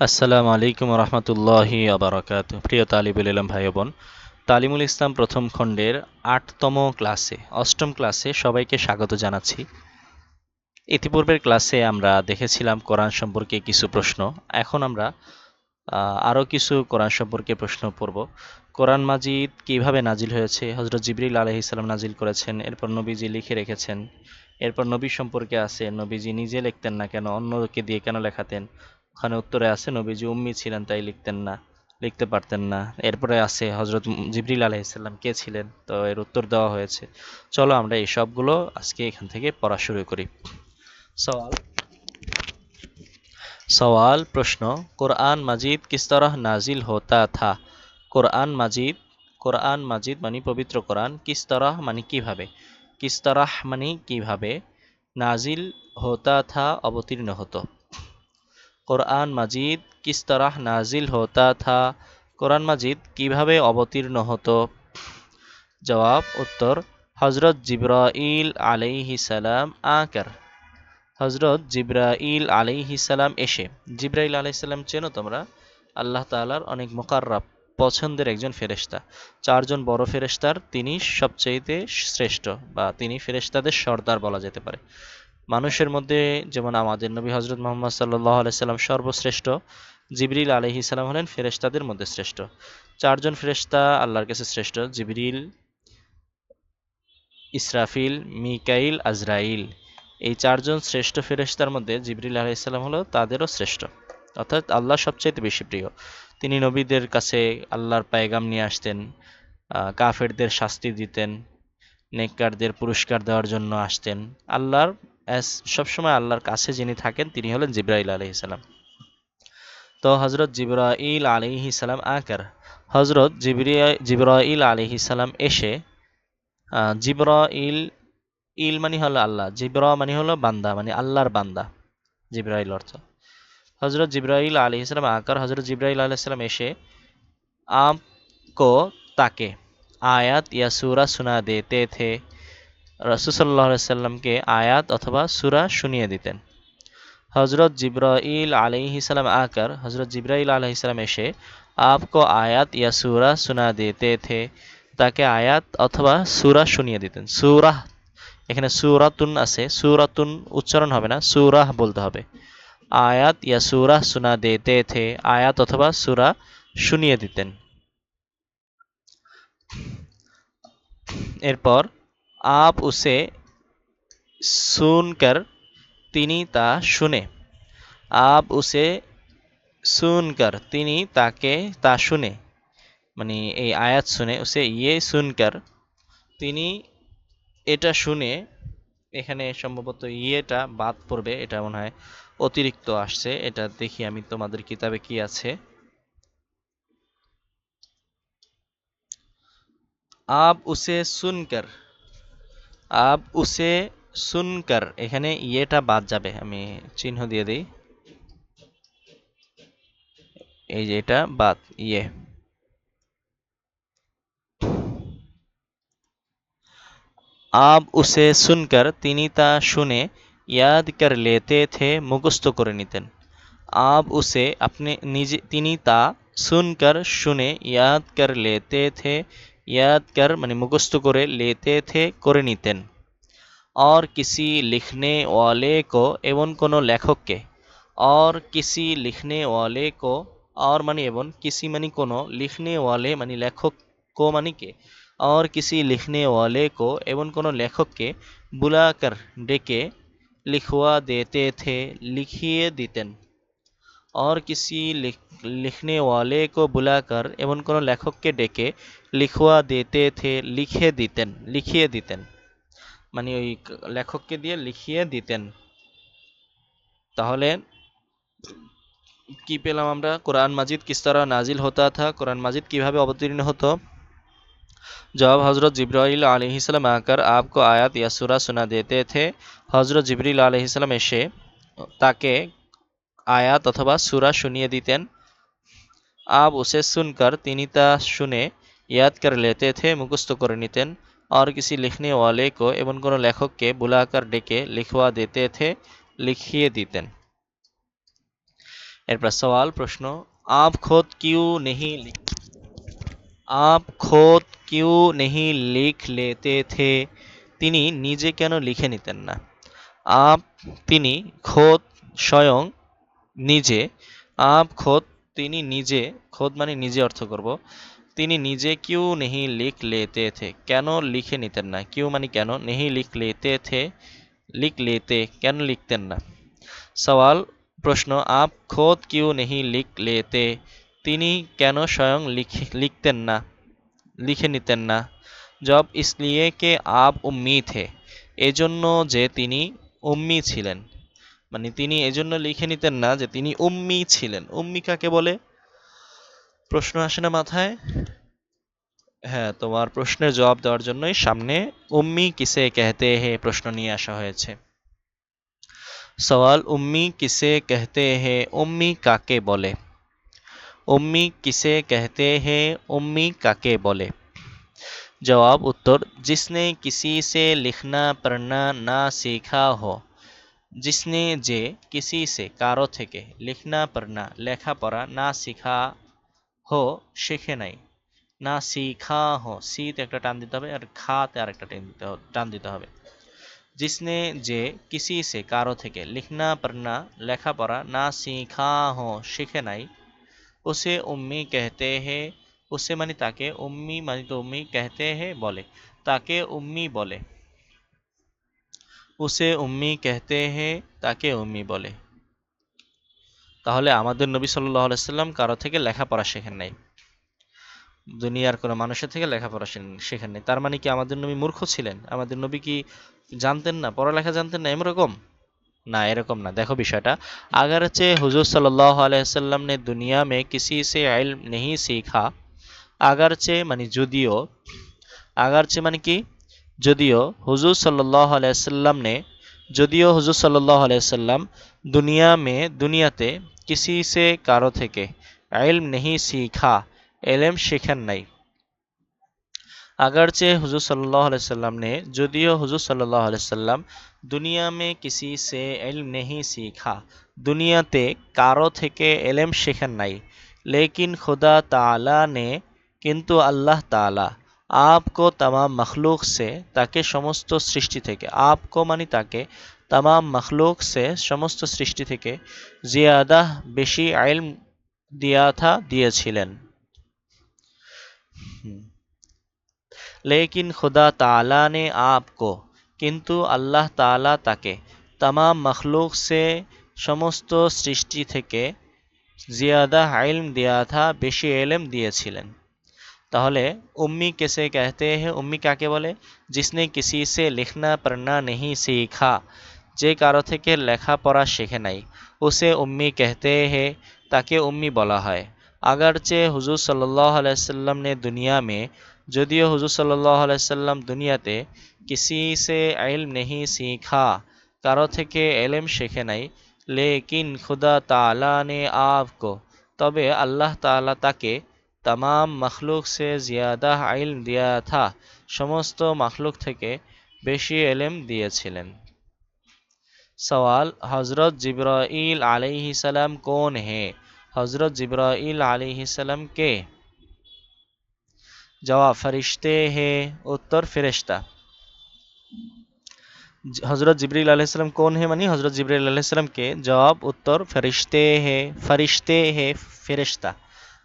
আসসালামু আলাইকুম রহমতুল্লাহি আবরাকাত প্রিয় তালিবুল ইলাম ভাই বোন তালিমুল ইসলাম প্রথম খণ্ডের আটতম ক্লাসে, অষ্টম ক্লাসে সবাইকে স্বাগত জানাচ্ছি। ইতিপূর্বের ক্লাসে আমরা দেখেছিলাম কোরআন সম্পর্কে কিছু প্রশ্ন। এখন আমরা আরও কিছু কোরআন সম্পর্কে প্রশ্ন পড়ব। কোরআন মাজিদ কীভাবে নাজিল হয়েছে? হজরত জিবরিল আলহ ইসলাম নাজিল করেছেন, এরপর নবীজি লিখে রেখেছেন, এরপর নবী সম্পর্কে আছে, নবীজি নিজে লিখতেন না কেন, অন্যকে দিয়ে কেন লেখাতেন? ওখানে উত্তরে আছে, নবীজি উম্মি ছিলেন, তাই লিখতেন না, লিখতে পারতেন না। এরপরে আছে হজরত জিবরিল আলাইসাল্লাম কে ছিলেন? তো এর উত্তর দেওয়া হয়েছে। চলো আমরা এই সবগুলো আজকে এখান থেকে পড়া শুরু করি। সওয়াল। সওয়াল, প্রশ্ন, কোরআন, মাজিদ, কিস নাজিল হোতা থা? কোরআন, মাজিদ কোরআন, মাজিদ মানে পবিত্র কোরআন, কিস মানে কীভাবে? কিস তরহ মানে কীভাবে? নাজিল হোতা থা অবতীর্ণ হতো। কোরআন মাজিদ কিস তরহ নাজিল হোতা থা। কোরআন মাজিদ কীভাবে অবতীর্ণ হতো? জবাব, উত্তর হজরত জিব্রাইল সালাম আকার। হজরত জিব্রাইল সালাম এসে, জিব্রাইল আলাইসাল্লাম চেনো তোমরা? আল্লাহ তালার অনেক মোকাররাব, পছন্দের একজন ফেরেস্তা চারজন বড় ফেরেস্তার তিনি সবচাইতে শ্রেষ্ঠ বা তিনি ফেরেস্তাদের সর্দার বলা যেতে পারে। মানুষের মধ্যে যেমন আমাদের নবী হজরত মোহাম্মদ সাল্লাহ আলাইসাল্লাম সর্বশ্রেষ্ঠ, জিবরিল আলহি সাল্লাম হলেন ফেরেস্তাদের মধ্যে শ্রেষ্ঠ। চারজন ফেরেস্তা আল্লাহর কাছে শ্রেষ্ঠ, জিবরিল, ইসরাফিল, মিকাইল, আজরাইল। এই চারজন শ্রেষ্ঠ ফেরেস্তার মধ্যে জিবরিল আলাইসাল্লাম হলো তাদেরও শ্রেষ্ঠ। অর্থাৎ আল্লাহ সবচাইতে বেশি প্রিয়। তিনি নবীদের কাছে আল্লাহর পায়গাম নিয়ে আসতেন কাফেরদের শাস্তি দিতেন, নেককারদের পুরস্কার দেওয়ার জন্য আসতেন। আল্লাহর সবসময় আল্লাহর কাছে যিনি থাকেন, তিনি হলেন জিব্রাইল আলহিসাল্লাম তো হজরত জিব্রাইল আলিহি সালাম আকার। হজরত জিবরিয়া জিব্রাইল আলিহি সালাম এসে জিব্রাইল, ইল মানে হলো আল্লাহ, জিব্রা মানে হলো বান্দা মানে আল্লাহর বান্দা, জিব্রাইল অর্থ। হজরত জিব্রাইল আলি ইসলাম আকার হজরত জিব্রাইল আলাইসালাম এসে আপ কো তাকে, আয়াত ইয়া সুরা সুনা দেতে থে রসুসাল্লাহ সাল্লামকে আয়াত অথবা সুরা শুনিয়ে দিতেন। হজরত জিব্রাইল আলহিসাম আকার হজরত জিব্রাইল আলহিসাম এসে আপকো আয়াত ইয়া সুরা সুনা দিতে থে তাকে আয়াত অথবা সুরা শুনিয়ে দিতেন। সুরাহ, এখানে সুরাতুন আছে, সুরাতুন উচ্চারণ হবে না, সুরাহ বলতে হবে। আয়াত ইয়া সুরাহ সুনা দেতে থে আয়াত অথবা সুরা শুনিয়ে দিতেন। এরপর আপ উসে সুনকর তিনি তা শুনে আপ উসে সুনকর তিনি তাকে তা শুনে মানে এই আয়াত শুনে উসে ইয়ে সুনকর তিনি এটা শুনে এখানে সম্ভবত ইয়েটা বাদ পড়বে এটা মনে হয় অতিরিক্ত আসছে এটা দেখি আমি তোমাদের কিতাবে কি আছে আব উসে সুনকর আব উসে সুনকর। এখানে ইয়েটা বাদ যাবে, আমি চিহ্ন দিয়ে দিই। এই যে এটা বাদ ইয়ে। আব উসে সুনকর, তিনি তা শুনে ইয়াদ কর লেতে থে মুখস্থ করে নিতেন। আব উসে আপনি নিজে, তিনি তা সুনকর শুনে ইয়াদ কর লেতে থে ইয়াদগার মানে মুখস্থ করে লেতে থে করে নিতেন অর কিসি লিখনে ওয়ালে কো এমন কোনো লেখককে অর কিসি লিখনে ওয়ালে কো আর মানে এমন কিসি মানে কোনো লিখনে ওয়ালে মানে লেখক কো মানে কে আর কিসি লিখনে ওয়ালে কো এমন কোনো লেখককে বুলাকার ডেকে লিখওয়া দেতে থে লিখিয়ে দিতেন অর কিছু लिख, लिखने वाले को बुलाकर এমন কোনো লেখককে ডেকে লিখোয়া দিতে থে লিখে দিতেন লিখিয়ে দিতেন মানে ওই লেখককে দিয়ে লিখিয়ে দিতেন তাহলে কি পেলাম আমরা কোরআন মাজিদ কিস্তারা নাজিল হতা থা কোরআন মাজিদ কীভাবে অবতীর্ণ হতো जब हज़रत जबरील आसलम আকার आपको आयत या सुरा सुना देते थे। हज़रत जबरील आसलम এসে তাকে আয়াত অথবা সুরা শুনিয়ে দিতেন আব উসে সুনকার তিনি তা শুনে ইয়াদ কর লেতে থে মুখস্থ করে নিতেন और किसी लिखने वाले को এমন কোনো লেখককে বুলাকার ডেকে লিখওয়া দিতে থে লিখিয়ে দিতেন এরপর সওয়াল প্রশ্ন আপ খোদ কিউ নেহি আপ খোদ কিউ নেহি লিখ লেতে থে তিনি নিজে কেন লিখে নিতেন না আপ তিনি খোদ স্বয়ং নিজে আপ খোদ, তিনি নিজে, খোদ মানে নিজে অর্থ করব, তিনি নিজে কিউ নেহি লিখ লেতে থে, কেন লিখে নিতেন না, কিউ মানে কেন, নেহি লিখ লেতে থে, লিখ লেতে, কেন লিখতেন না? সওয়াল, প্রশ্ন আপ খোদ, কিউ নেহি লিখ লেতে, তিনি কেন স্বয়ং লিখে, লিখতেন না, লিখে নিতেন না? জব ইসলিয়ে কে আপ উম্মি থে, এজন্য যে তিনি উম্মি ছিলেন। মানে তিনি এজন্য লিখে নিতেন না যে তিনি উম্মি ছিলেন উম্মি কাকে বলে প্রশ্ন আসে না মাথায় হ্যাঁ তোমার প্রশ্নের জবাব দেওয়ার জন্যই সামনে উম্মি কিসে কেহতে হে প্রশ্ন নিয়ে আসা হয়েছে সওয়াল উম্মি কিসে কেহতে হে উম্মি কাকে বলে উম্মি কিসে কেহতে হে উম্মি কাকে বলে জবাব উত্তর जिसने किसी से लिखना पढ़ना না শেখা हो जिसने যে কিসি সে কারো থেকে লিখনা পড়না লেখাপড়া না শিখা হো শেখে নাই না শিখা হো সিতে একটা টান দিতে হবে আর খাতে আর একটা টান দিতে হবে টান দিতে হবে जिसने যে কিসি সে কারো থেকে লিখনা পড়না লেখাপড়া না শিখা হো শিখে নাই উসে উম্মি कहते हैं উসে মানে তাকে উম্মি মানে তো উম্মি कहते हैं বলে তাকে উম্মি বলে উসে উম্মি कहते हैं তাকে উম্মি বলে তাহলে আমাদের নবী সাল্লাহ আলাইসাল্লাম কারো থেকে লেখাপড়া শেখেন নাই দুনিয়ার কোনো মানুষের থেকে লেখাপড়া শেখেন- শেখেন নাই তার মানে কি আমাদের নবী মূর্খ ছিলেন আমাদের নবী কি জানতেন না পড়ালেখা জানতেন না এরকম ना एरकम ना देखो विषयटा अगरचे हुजूर सल्लल्लाहु अलैहि वसल्लम ने दुनिया में किसी से इल्म नहीं सीखा अगरचे मानी যদিও अगरचे মানে কি যদিও হুজুর সাল্লাল্লাহু আলাইহি वसल्लम ने যদিও হুজুর সাল্লাল্লাহু আলাইহি वसल्लम দুনিয়া মে দুনিয়াতে কিসি সে কারো থেকে ইলম নেহি শিখা এলেম শেখেন নাই अगरचे हुजूर सल्लल्लाहु अलैहि वसल्लम ने যদিও হুজুর সাল্লাল্লাহু আলাইহি वसल्लम দুনিয়া মে কিসি সে ইলম নেহি सीखा দুনিয়াতে কারো থেকে এলেম শেখেন নাই লেকিন খুদা তাআলা ने কিন্তু আল্লাহ তাআলা আপকো তামাম মখলুক সে তাকে সমস্ত সৃষ্টি থেকে, আপকো মানে তাকে তামাম মখলুক সে সমস্ত সৃষ্টি থেকে জিয়াদা বেশি আইল দিয়াথা দিয়েছিলেন। লেকিন খুদা তালা নে আপকো, কিন্তু আল্লাহ তালা তাকে তামাম মখলুক সে সমস্ত সৃষ্টি থেকে জিয়াদা আইলম দিয়াথা বেশি এলেম দিয়েছিলেন। তাহলে উম্মি কেসে कहते हैं উম্মি কাকে বলে जिसने किसी से लिखना पढ़ना नहीं सीखा যে কারো থেকে লেখাপড়া শেখে নাই উসে উম্মি कहते हैं তাকে উম্মি বলা হয় अगरचे हुजूर सल्लल्लाहु अलैहि वसल्लम ने दुनिया में যদিও হুজুর সাল্লাহ আলাইসাল্লাম দুনিয়াতে কিসি সে ইলম নেহি শিখা কারো থেকে এলেম শেখে নাই লেকিন খুদা তালা নে আপকো তবে আল্লাহ তাআলা তাকে তামাম মখলুক সে জিয়াদা ইলম দিয়া থা। সমস্ত মখলুক থেকে বেশি এলেম দিয়েছিলেন। সওয়াল হজরত জিব্রাইল আলাইহি সালাম কোন হে? হজরত জিব্রাইল আলাইহি সালাম কে? জবাব, ফরিশতে হে, উত্তর, ফেরেশতা। হজরত জিবরিল আলাইসালাম কোন হে মানে? হজরত জিবরিল আলাইসালামকে জবাব, উত্তর, ফেরিশতে হে, ফরিশতে হে, ফেরেশতা।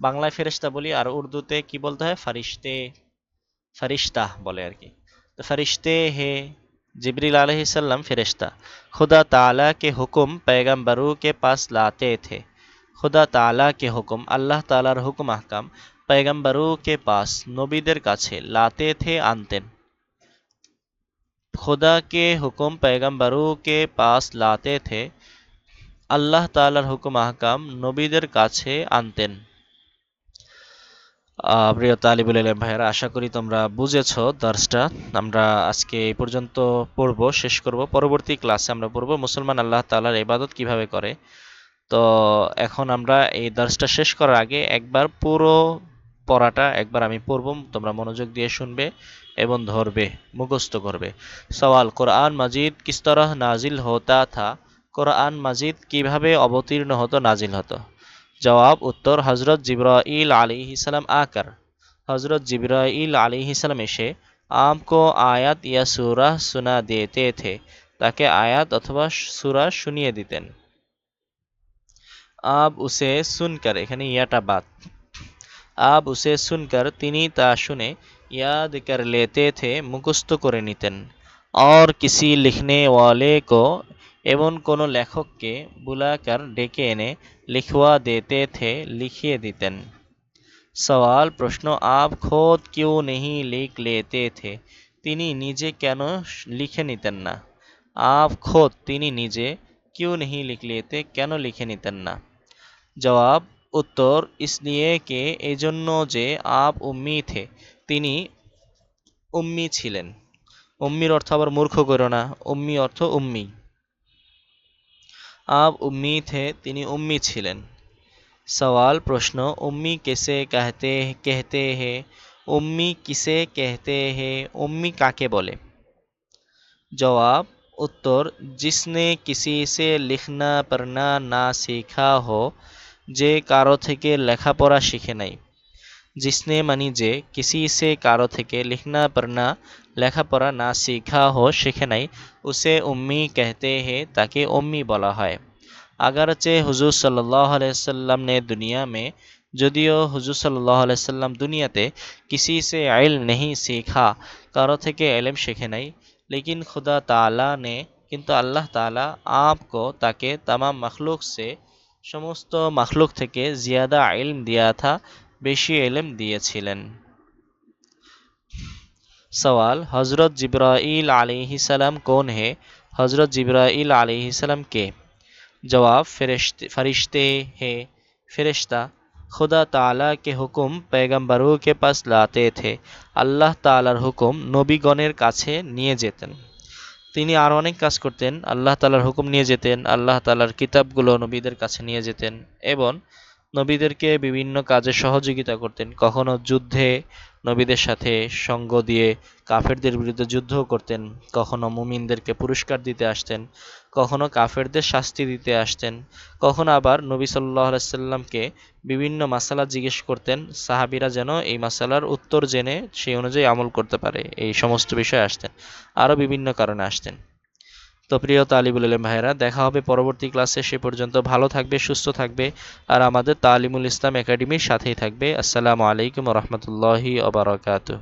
বাংলায় ফেরেশতা বলি আর উর্দুতে কি বলতে হয় ফরিশতে ফরিশতা বলে আর কি তো ফরিশতে হে जिब्रील अलैहिस्सलाम फरिश्ता खुदा ताला के हुक्म पैगम्बरों के पास लाते थे खुदा ताला के हुक्म আল্লাহ তালার হুকুম আহকাম पैगम्बरों के पास নবীদের কাছে লাতে থে আনতেন खुदा के हुक्म पैगम्बरों के पास लाते थे আল্লাহ তাআলার হুকুম আহকাম নবীদের কাছে আনতেন আহ, প্রিয় তালিবুল ইলাম ভাইয়েরা, আশা করি তোমরা বুঝেছ দার্সটা আমরা আজকে এই পর্যন্ত পড়ব, শেষ করব। পরবর্তী ক্লাসে আমরা পড়ব মুসলমান আল্লাহ তালার ইবাদত কীভাবে করে। তো এখন আমরা এই দার্সটা শেষ করার আগে একবার পুরো পড়াটা একবার আমি পড়ব, তোমরা মনোযোগ দিয়ে শুনবে এবং ধরবে, মুখস্থ করবে। সওয়াল, কোরআন মাজিদ কিস্তরহ নাজিল হতা থা? কোরআন মাজিদ কীভাবে অবতীর্ণ হতো, নাজিল হতো? জবাব উত্তর হজরত জিব্রাইল আলিহিসাল্লাম আকার হজরত জিব্রাইল আলিহিসাল্লাম এসে আমকো আয়াত ইয়া সুরা সুনা দিতে থে তাকে আয়াত অথবা সুরা শুনিয়ে দিতেন আব উসে সুনকার এখানে ইয়াটা বাদ আব উসে সুনকার তিনি তা শুনে ইয়াদ কর লেতে থে মুখস্থ করে নিতেন और किसी लिखने वाले को এমন কোনো লেখককে বুলাকার ডেকে এনে লিখওয়া দেতে থে, লিখিয়ে দিতেন। সওয়াল, প্রশ্ন আপ খোদ কেউ নেহি লিখ লেতে থে, তিনি নিজে কেন লিখে নিতেন না? আপ খোদ, তিনি নিজে কেউ নেহি লিখ লেতে কেন লিখে নিতেন না? জবাব, উত্তর, ইসলিয়ে কে এজন্য যে আপ উম্মি থে, তিনি উম্মি ছিলেন। উম্মির অর্থ আবার মূর্খ করো না, উম্মি অর্থ উম্মি। আব উম্মি থে তিনি উম্মি ছিলেন সওয়াল প্রশ্ন উম্মি কেসে कहते कहते হে উম্মি কিসে कहते হে উম্মি কাকে বলে জবাব উত্তর জিসনে কিসি সে লিখনা পড়না না শেখা হো যে কারো থেকে লেখাপড়া শিখে নাই জিসনে মানি যে কিসি সে কারো থেকে লিখনা পড়না লেখাপড়া না শেখা হো শিখে নাই উসে উম্মি कहते हैं তাকে উম্মি বলা হয় अगरचे हुजूर सल्लल्लाहु अलैहि वसल्लम ने दुनिया में যদিও হুজুর সাল্লাহ আলাইসাল্লাম দুনিয়াতে কিসি সে আইল নেহি শেখা কারো থেকে এলেম শেখে নাই লেকিন খুদা তালা নে কিন্তু আল্লাহ তালা আপকো তাকে তামাম মখলুক সে সমস্ত মখলুক থেকে জিয়াদা ইলম দিয়া থা বেশি এলেম দিয়েছিলেন सवाल हज़रत जिब्राईल अलैहिस्सलाम कौन है हज़रत जिब्राईल अलैहिस्सलाम के जवाब फरिश्ते फरिश्ते हैं फरिश्ता खुदा ताला के हुक्म पैगम्बरों के पास लाते थे আল্লাহ তালার হুকুম নবীগণের কাছে নিয়ে যেতেন তিনি আর অনেক কাজ করতেন আল্লাহ তালার হুকুম নিয়ে যেতেন আল্লাহ তালার কিতাবগুলো নবীদের কাছে নিয়ে যেতেন এবং নবীদেরকে বিভিন্ন কাজে সহযোগিতা করতেন কখনো যুদ্ধে নবীদের সাথে সঙ্গ দিয়ে কাফেরদের বিরুদ্ধে যুদ্ধও করতেন, কখনো মুমিনদেরকে পুরস্কার দিতে আসতেন, কখনো কাফেরদের শাস্তি দিতে আসতেন, কখনো আবার নবী সাল্লাহ আলাইসাল্লামকে বিভিন্ন মাসালা জিজ্ঞেস করতেন, সাহাবিরা যেন এই মাসালার উত্তর জেনে সেই অনুযায়ী আমল করতে পারে, এই সমস্ত বিষয়ে আসতেন, আরও বিভিন্ন কারণে আসতেন। তো প্রিয় তালিবুল ইলম ভাইরা দেখা হবে পরবর্তী ক্লাসে, সে পর্যন্ত ভালো থাকবে, সুস্থ থাকবে আর আমাদের তালিমুল ইসলাম একাডেমির সাথেই থাকবে। আসসালামু আলাইকুম রহমতুল্লাহি ওবরাকাতুহ